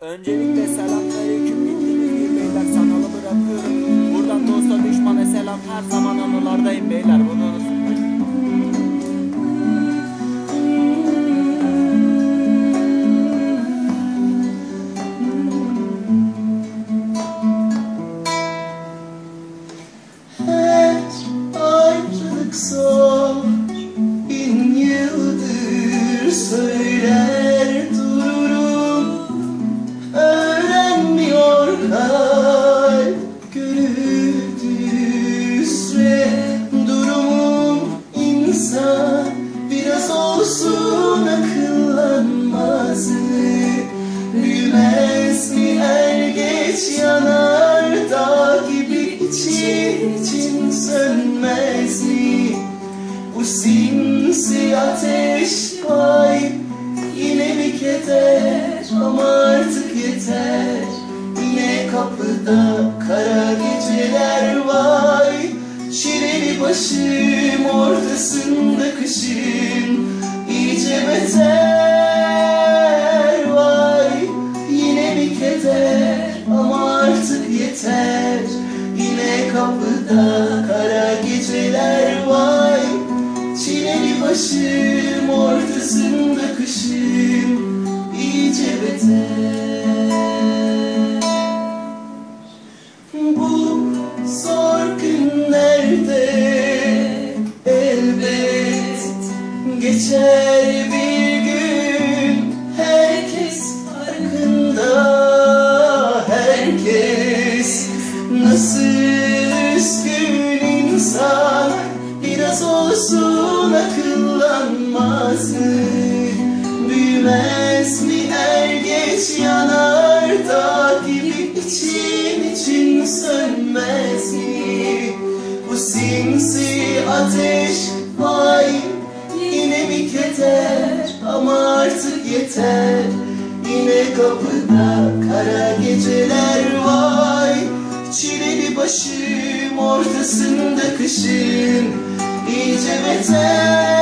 Öncelikle selamünaleyküm bildiğiniz gibi beyler. Sanalı bırakıyorum. Buradan dosta düşmana selam. Her zaman anılardayım beyler. Bunu insan Biraz olsun akıllanmaz mı? Büyümez mi er geç yanar dağ gibi için için sönmez mi? Bu sinsi ateş vay Yine bir keder ama artık yeter Yine kapıda kara geceler vay Çileli başım ortasında kışın iyice beter. Vay Yine bir keder ama artık yeter. Yine kapıda kara geceler vay. Çileli başım ortasında kışım geçer bir gün Herkes farkında herkes Nasıl üzgün insan biraz olsun akıllanmaz mı? Büyümez mi er geç yanar dağ gibi için için sönmez mi? Bu sinsi ateş vay yine bir keder ama artık yeter. Yine kapıda kara geceler vay Çileli başım ortasında kışın. İyice beter